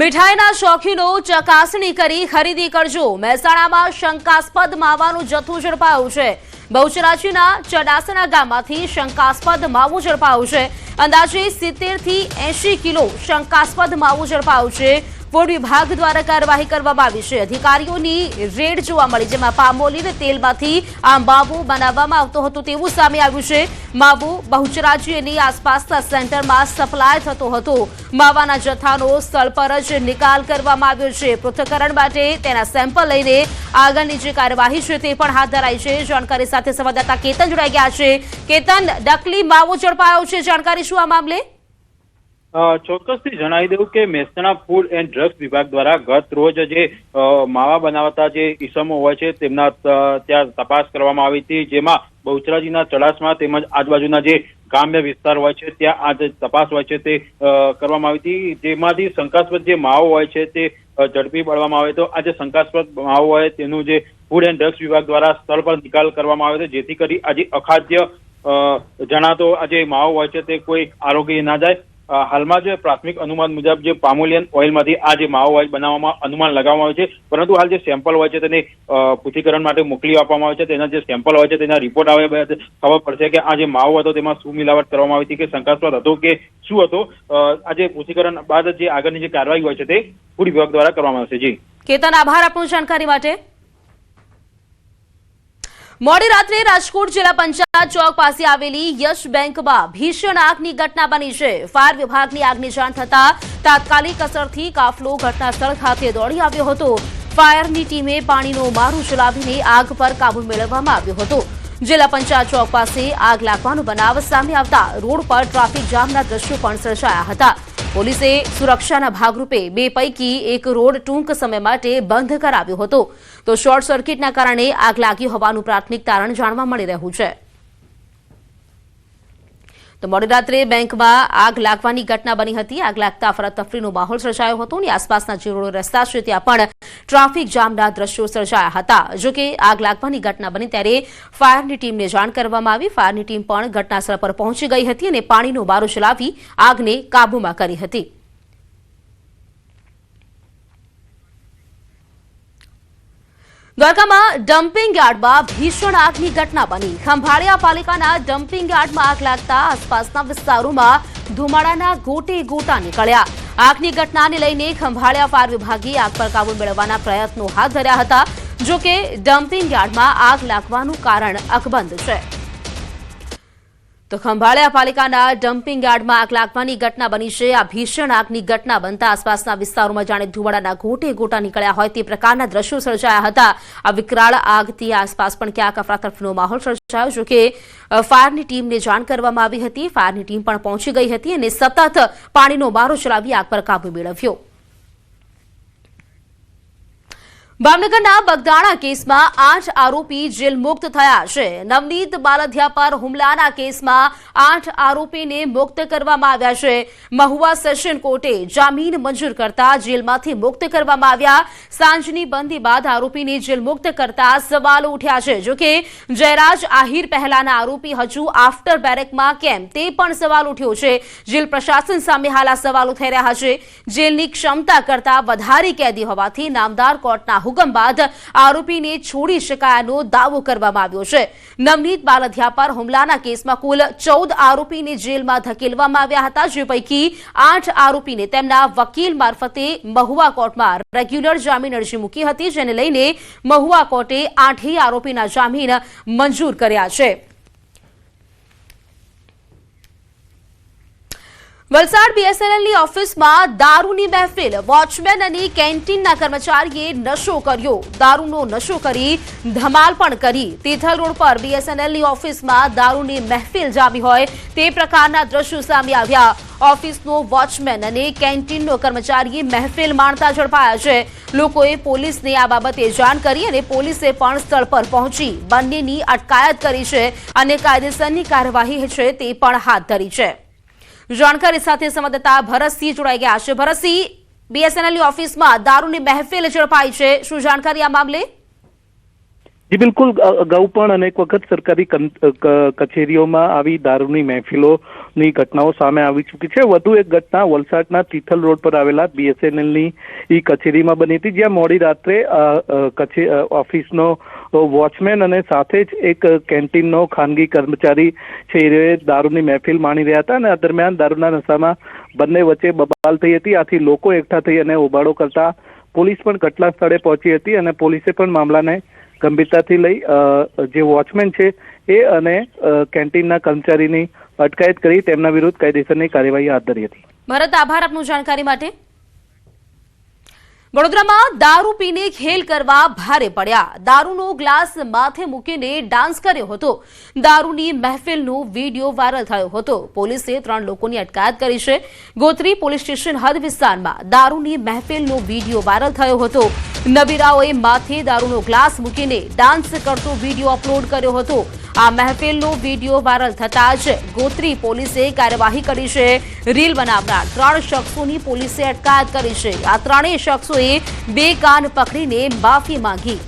મીઠાઈના શોખીનો ચકાસણી કરી ખરીદી કરજો. મહેસાણામાં શંકાસ્પદ માવાનું જથ્થું ઝડપાયું છે. બહુચરાજીના ચડાસણા ગામમાંથી શંકાસ્પદ માવું ઝડપાયું છે. અંદાજે સિત્તેરથી એંશી કિલો શંકાસ્પદ માવું ઝડપાયું છે. ફૂડ વિભાગ દ્વારા કાર્યવાહી કરવામાં આવી છે. અધિકારીઓની રેડ જોવા મળી, જેમાં પામોલીન તેલમાંથી આ માવો બનાવવામાં આવતો હતો તેવું સામે આવ્યું છે. માવો બહુચરાજી અને આસપાસના સેન્ટરમાં સપ્લાય થતો હતો. માવાના જથ્થાનો સ્થળ પર જ નિકાલ કરવામાં આવ્યો છે. પૃથ્થકરણ માટે તેના સેમ્પલ લઈને આગળની જે કાર્યવાહી છે તે પણ હાથ ધરાઈ છે. જાણકારી સાથે સંવાદદાતા કેતન જોડાઈ ગયા છે. કેતન નકલી માવો ઝડપાયો છે. જાણકારી શું આ મામલે? ચોક્કસથી જણાવી દઉં કે મહેસાણા ફૂડ એન્ડ ડ્રગ્સ વિભાગ દ્વારા ગત રોજ જે માવા બનાવતા જે ઈસમો હોય છે, તેમના ત્યાં તપાસ કરવામાં આવી હતી, જેમાં બહુચરાજીના ચડાસમાં તેમજ આજુબાજુના જે ગ્રામ્ય વિસ્તાર હોય છે, ત્યાં આ જે તપાસ હોય છે તે કરવામાં આવી હતી. જેમાંથી શંકાસ્પદ જે માવો હોય છે તે ઝડપી પાડવામાં આવે તો આ જે શંકાસ્પદ માવો હોય તેનું જે ફૂડ એન્ડ ડ્રગ્સ વિભાગ દ્વારા સ્થળ પર નિકાલ કરવામાં આવ્યો છે જેથી કરી આજે અખાદ્ય જણાતો આ જે માવો હોય છે તે કોઈ આરોગ્ય ના જાય. હાલમાં જે પ્રાથમિક અનુમાન મુજબ જે પામોલિયન ઓઇલમાંથી આ જે માવો ઓઇલ બનાવવામાં અનુમાન લગાવવામાં આવે છે પરંતુ હાલ જે સેમ્પલ હોય છે તેને અ, માટે મોકલી આપવામાં આવે છે તેના જે સેમ્પલ હોય છે તેના રિપોર્ટ આવે ખબર પડશે કે આ જે માવો હતો તેમાં શું મિલાવટ કરવામાં આવી હતી કે શંકાસ્પદ હતો કે શું હતો? આજે પૃથ્થકરણ બાદ જે આગળની જે કાર્યવાહી હોય છે તે ફૂડ વિભાગ દ્વારા કરવામાં આવશે. જી. કેતન આભાર આપનું જાણકારી માટે. મોડી રાત્રે રાજકોટ જિલ્લા પંચાયત ચોક પાસે આવેલી યશ બેંકમાં ભીષણ આગની ઘટના બની છે. ફાયર વિભાગની આગની જાણ થતા તાત્કાલિક અસરથી કાફલો ઘટના સ્થળ ખાતે દોડી આવ્યો હતો. ફાયરની ટીમે પાણીનો મારું ચલાવીને આગ પર કાબુ મેળવવામાં આવ્યો હતો. જિલ્લા પંચાયત ચોક પાસે આગ લાગવાનો બનાવ સામે આવતા રોડ પર ટ્રાફિક જામના દ્રશ્યો પણ સર્જાયા હતા. પોલીસે સુરક્ષાના ભાગરૂપે બે પૈકી એક રોડ ટૂંક સમય માટે બંધ કરાવ્યો હતો. તો શોર્ટ સર્કિટના કારણે આગ લાગી હોવાનું પ્રાથમિક તારણ જાણવા મળી રહ્યું છે. તો મોડી રાત્રે બેંકમાં આગ લાગવાની ઘટના બની હતી. આગ લાગતા અફરાતફરીનો માહોલ સર્જાયો હતો અને આસપાસના જે રસ્તા છે, ત્યાં પણ ટ્રાફિક જામના દ્રશ્યો સર્જાયા હતા. જો આગ લાગવાની ઘટના બની ત્યારે ફાયરની ટીમને જાણ કરવામાં આવી. ફાયરની ટીમ પણ ઘટનાસ્થળ પર પહોંચી ગઈ હતી અને પાણીનો બારો ચલાવી આગને કાબૂમાં કરી હતી. દ્વારકામાં ડમ્પિંગ યાર્ડમાં ભીષણ આગની ઘટના બની. ખંભાળિયા પાલિકાના ડમ્પિંગ યાર્ડમાં આગ લાગતા આસપાસના વિસ્તારોમાં ધુમાડાના ગોટે ગોટા નીકળ્યા. આગની ઘટનાને લઈને ખંભાળિયા ફાયર વિભાગે આગ પર કાબુ મેળવવાના પ્રયત્નો હાથ ધર્યા હતા જો કે ડમ્પિંગ યાર્ડમાં આગ લાગવાનું કારણ અકબંધ છે. તો ખંભાળિયા પાલિકાના ડમ્પિંગ યાર્ડમાં આગ લાગવાની ઘટના બની છે. આ ભીષણ આગની ઘટના બનતા આસપાસના વિસ્તારોમાં જાણે ધુવાડાના ગોટે ગોટા નીકળ્યા હોય તે પ્રકારના દ્રશ્યો સર્જાયા હતા. આ વિકરાળ આગથી આસપાસ પણ ક્યાંક અફરાતફરીનો માહોલ સર્જાયો જો કે અ, ફાયરની ટીમને જાણ કરવામાં આવી હતી. ફાયરની ટીમ પણ પહોંચી ગઈ હતી અને સતત પાણીનો બારો ચલાવી આગ પર કાબુ મેળવ્યો. ભાવનગરના બગદાણા કેસમાં આઠ આરોપી જેલ મુક્ત થયા છે. નવનીત બાલધિયા પર હુમલાના કેસમાં આઠ આરોપીને મુક્ત કરવામાં આવ્યા છે. મહુવા સેશન કોર્ટે જામીન મંજૂર કરતા જેલમાંથી મુક્ત કરવામાં આવ્યા. સાંજની બંદી બાદ આરોપીને જેલ મુક્ત કરતા સવાલો ઉઠ્યા છે. જોકે જયરાજ આહિર પહેલાના આરોપી હજુ આફ્ટર બેરેકમાં કેમ? તે પણ સવાલ ઉઠ્યો છે. જેલ પ્રશાસન સામે હાલ સવાલો થઈ રહ્યા છે. જેલની ક્ષમતા કરતા વધારે કેદી હોવાથી નામદાર કોર્ટના હુકમ બાદ આરોપીને છોડી શકાયાનો દાવો કરવામાં આવ્યો છે. નવનીત બાલધિયા પર હુમલાના કેસમાં કુલ ચૌદ આરોપીને જેલમાં ધકેલવામાં આવ્યા હતા, જે પૈકી આઠ આરોપીને તેમના વકીલ મારફતે મહુવા કોર્ટમાં રેગ્યુલર જામીન અરજી મૂકી હતી, જેને લઈને મહુવા કોર્ટે આઠેય આરોપીના જામીન મંજૂર કર્યા છે. વલસાડ બીએસએનએલની ઓફિસમાં દારૂની મહેફિલ. વોચમેન અને કેન્ટીનના કર્મચારીએ નશો કર્યો. દારૂનો નશો કરી ધમાલ પણ કરી. તિથલ રોડ પર બીએસએનએલની ઓફિસમાં દારૂની મહેફિલ જામી હોય તે પ્રકારના દ્રશ્યો સામે આવ્યા. ઓફિસનો વોચમેન અને કેન્ટીનનો કર્મચારીએ મહેફિલ માણતા ઝડપાયા છે. લોકોએ પોલીસને આ બાબતે જાણ કરી અને પોલીસે પણ સ્થળ પર પહોંચી. બંનેની અટકાયત કરી છે અને કાયદેસરની કાર્યવાહી છે તે પણ હાથ ધરી છે. જાણકારી સાથે સંવાદદાતા ભરતસિંહ જોડાઈ ગયા છે. ભરતસિંહ બીએસએનએલની ઓફિસમાં દારૂની મહેફિલ ઝડપાઈ છે. શું જાણકારી આ મામલે? જી બિલકુલ અગાઉ પણ અનેક વખત સરકારી કચેરીઓમાં આવી દારૂની મહેફિલોની ઘટનાઓ સામે આવી ચૂકી છે. વધુ એક ઘટના વલસાડના તિથલ રોડ પર આવેલા બીએસએનએલની ઈ કચેરીમાં બની હતી, જ્યાં મોડી રાત્રે કચે ઓફિસનો વોચમેન અને સાથે જ એક કેન્ટીનનો ખાનગી કર્મચારી છે એ દારૂની મહેફિલ માણી રહ્યા હતા અને આ દરમિયાન દારૂના નશામાં બંને વચ્ચે બબાલ થઈ હતી. આથી લોકો એકઠા થઈ અને હોબાળો કરતા પોલીસ પણ ઘટના સ્થળે પહોંચી હતી અને પોલીસે પણ મામલાને ગંભીરતાથી લઈ જે વોચમેન છે એ અને કેન્ટીનના કર્મચારીની અટકાયત કરી તેમના વિરુદ્ધ કાયદેસરની કાર્યવાહી હાથ ધરી હતી. ભરત, આભાર આપનું જાણકારી માટે. વડોદરામાં દારૂ પીને ખેલ કરવા ભારે પડ્યા. દારૂનો ગ્લાસ માથે મૂકીને ડાન્સ કર્યો હતો. દારૂની મહેફિલનો વીડિયો વાયરલ થયો હતો. પોલીસે ત્રણ લોકોની અટકાયત કરી છે. ગોત્રી પોલીસ સ્ટેશન હદ વિસ્તારમાં દારૂની મહેફિલનો વીડિયો વાયરલ થયો હતો. નબીરાઓએ માથે દારૂનો ગ્લાસ મૂકીને ડાન્સ કરતો વીડિયો અપલોડ કર્યો હતો. આ મહેફિલનો વીડિયો વાયરલ થતા જ ગોત્રી પોલીસે કાર્યવાહી કરી છે. રીલ બનાવનાર ત્રણ શખ્સોની પોલીસે અટકાયત કરી છે. આ ત્રણેય શખ્સોએ બે કાન પકડીને માફી માંગી.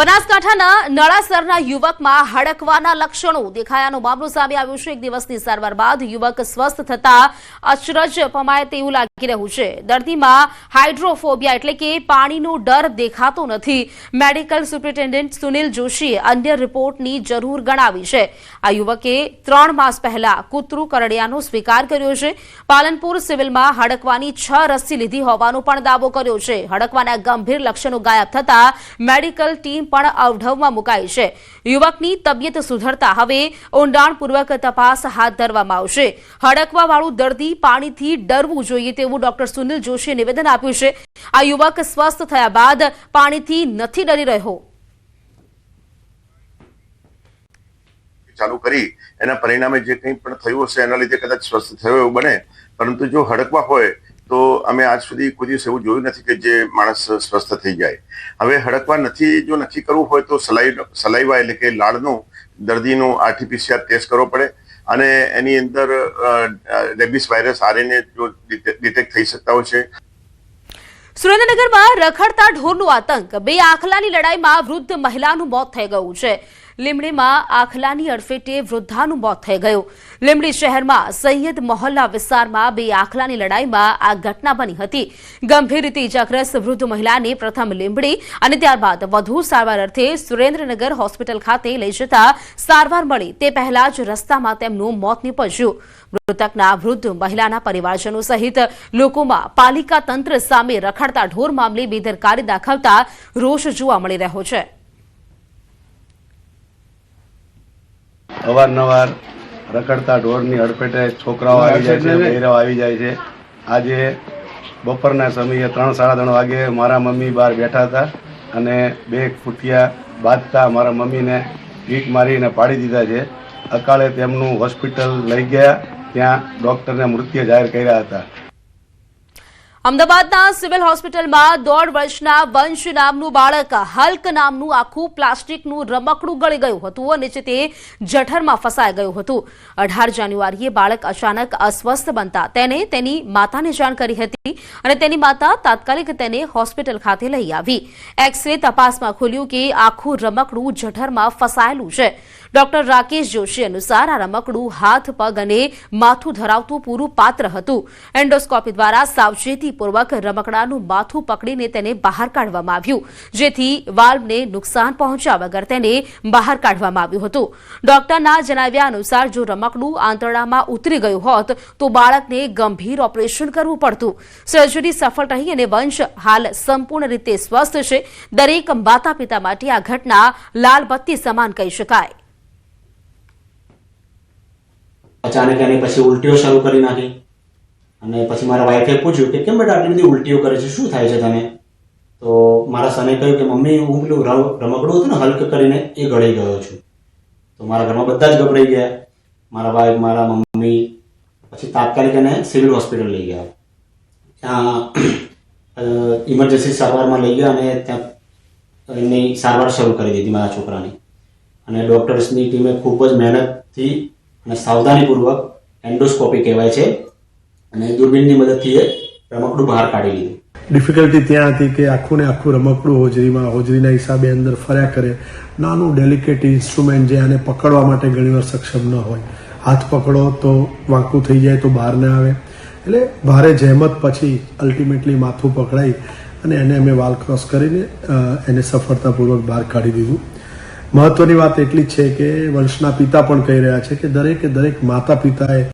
બનાસકાંઠાના નળાસરના યુવકમાં હડકવાના લક્ષણો. દેખાયાનો મામલો સામે આવ્યો છે. એક દિવસની સારવાર બાદ યુવક સ્વસ્થ થતા અચરજ પમાય તેવું લાગી રહ્યું છે. દર્દીમાં હાઇડ્રોફોબિયા એટલે કે પાણીનો ડર દેખાતો નથી. મેડિકલ સુપ્રિન્ટેન્ડન્ટ સુનિલ જોશીએ અન્ય રિપોર્ટની જરૂર ગણાવી છે. આ યુવકે ત્રણ માસ પહેલા કૂતરું કરડિયાનો સ્વીકાર કર્યો છે. પાલનપુર સિવિલમાં હડકવાની છ રસી લીધી હોવાનો પણ દાવો કર્યો છે. હડકવાના ગંભીર લક્ષણો ગાયબ થતા મેડિકલ ટીમ પણ અવઢવમાં મુકાઈ છે. યુવકની તબિયત સુધરતા હવે ઊંડાણપૂર્વક તપાસ હાથ ધરવામાં આવશે. હડકવાવાળું દર્દી પાણીથી ડરવું જોઈએ તેવું ડોક્ટર સુનિલ જોશીએ નિવેદન આપ્યું છે. આ યુવક સ્વસ્થ થયા બાદ પાણીથી નથી ડરી રહ્યો. ચાલુ કરી એના પરિણામે જે કંઈ પણ થયું હશે એના લીધે કદાચ સ્વસ્થ થયો એવું બને. પરંતુ જો હડકવા હોય તો અમે આજ સુધી કોઈ દિવસ એવું જોયું નથી કે જે માણસ સ્વસ્થ થઈ જાય. હવે હડકવા નથી, જો નથી કરવું હોય તો સલાઈ, સલાઈવા એટલે કે લાળનું, દર્દીનું આરટીપીસીઆર ટેસ્ટ કરવો પડે અને એની અંદર ડેબિસ વાયરસ આરએનએ જો ડિટેક્ટ થઈ શકતા હોય છે. સુરેન્દ્રનગરમાં રખડતા ઢોરનો આતંક. બે આખલાની લડાઈમાં વૃદ્ધ મહિલાનું મોત થઈ ગયું છે. લીમડીમાં આખલાની અડફેટે વૃદ્ધાનું મોત થઈ ગયું. લીમડી શહેરમાં સૈયદ મોહલ્લા વિસ્તારમાં બે આખલાની લડાઈમાં આ ઘટના બની હતી. ગંભીર રીતે ઇજાગ્રસ્ત વૃદ્ધ મહિલાને પ્રથમ લીમડી અને ત્યારબાદ વધુ સારવાર અર્થે સુરેન્દ્રનગર હોસ્પિટલ ખાતે લઈ જતા સારવાર મળી. તે પહેલા જ રસ્તામાં તેમનું મોત નીપજ્યું. મૃતકના વૃદ્ધ મહિલાના પરિવારજનો સહિત લોકોમાં પાલિકા તંત્ર સામે રખડતા ઢોર મામલે બેદરકારી દાખવતા રોષ જોવા મળી રહ્યો છે. અવારનવાર રખડતા ઢોરની અડફેટે છોકરાઓ આવી જાય છે બહેરાઓ આવી જાય છે. આજે બપોરના સમયે ત્રણ સાડા ત્રણ વાગે મારા મમ્મી બહાર બેઠા હતા અને બે ફૂટિયા બાંધતા મારા મમ્મીને ભીક મારીને પાડી દીધા છે. અકાળે તેમનું હોસ્પિટલ લઈ ગયા ત્યાં ડૉક્ટરને મૃત્યુ જાહેર કર્યા હતા. અમદાવાદના સિવિલ હોસ્પિટલમાં દોઢ વર્ષના વંશ નામનું બાળક હલ્ક નામનું આખું પ્લાસ્ટિકનું રમકડું ગળી ગયું હતું અને તે જઠરમાં ફસાઈ ગયું હતું. અઢાર જાન્યુઆરીએ બાળક અચાનક અસ્વસ્થ બનતા તેને તેની માતાને જાણ કરી હતી અને તેની માતા તાત્કાલિક તેને હોસ્પિટલ ખાતે લઈ આવી. એક્સરે તપાસમાં ખુલ્યું કે આખું રમકડું જઠરમાં ફસાયેલું છે. ડોક્ટર રાકેશ જોશી અનુસાર આ રમકડું હાથ, પગ અને માથું ધરાવતું પૂરું પાત્ર હતું. એન્ડોસ્કોપી દ્વારા સાવચેતીપૂર્વક રમકડાનું માથું પકડીને તેને બહાર કાઢવામાં આવ્યું, જેથી વાલ્વને નુકસાન પહોંચ્યા વગર તેને બહાર કાઢવામાં આવ્યું હતું. ડોક્ટરના જણાવ્યા અનુસાર, જો રમકડું આંતરડામાં ઉતરી ગયું હોત, તો બાળકને ગંભીર ઓપરેશન કરવું પડતું. સર્જરી સફળ રહી અને વંશ હાલ સંપૂર્ણ રીતે સ્વસ્થ છે. દરેક માતા પિતા માટે આ ઘટના લાલબત્તી સમાન કહી શકાય. અચાનક એની પછી ઉલટીઓ શરૂ કરી નાખી. અને પછી મારા વાઈફે પૂછ્યું કે, કેમ બેટા આટલી બધી ઉલટીઓ કરે છે? શું થાય છે તને? તો મારા સને કહ્યું કે, મમ્મી, હું પેલું રમ- રમકડું હતું ને હલ્ક કરીને એ ગળી ગયો છું. તો મારા ઘરમાં બધા જ ગભરાઈ ગયા. મારા વાઈફ મારા મમ્મી, પછી તાત્કાલિક એને સિવિલ હોસ્પિટલ લઈ ગયા. ત્યાં ઇમરજન્સી સારવારમાં લઈ ગયા અને ત્યાં એની સારવાર શરૂ કરી દીધી મારા છોકરાની. અને ડૉક્ટર્સની ટીમે ખૂબ જ મહેનતથી અને સાવધાનીપૂર્વક એન્ડોસ્કોપી કહેવાય છે. અને દૂરબીનની મદદથી એ રમકડું બહાર કાઢી લીધું. ડિફિકલ્ટી ત્યાં હતી કે આખું ને આખું રમકડું હોજરીમાં, હોજરીના હિસાબે અંદર ફર્યા કરે. નાનું ડેલિકેટ ઇન્સ્ટ્રુમેન્ટ જે આને પકડવા માટે ઘણીવાર સક્ષમ ન હોય. હાથ પકડો તો વાંકું થઈ જાય તો બહાર ના આવે. એટલે ભારે જહેમત પછી અલ્ટિમેટલી માથું પકડાઈ અને એને અમે વાલ ક્રોસ કરીને એને સફળતાપૂર્વક બહાર કાઢી દીધું. મહત્વની વાત એટલી છે કે વંશના પિતા પણ કહી રહ્યા છે કે દરેકે દરેક માતા પિતાએ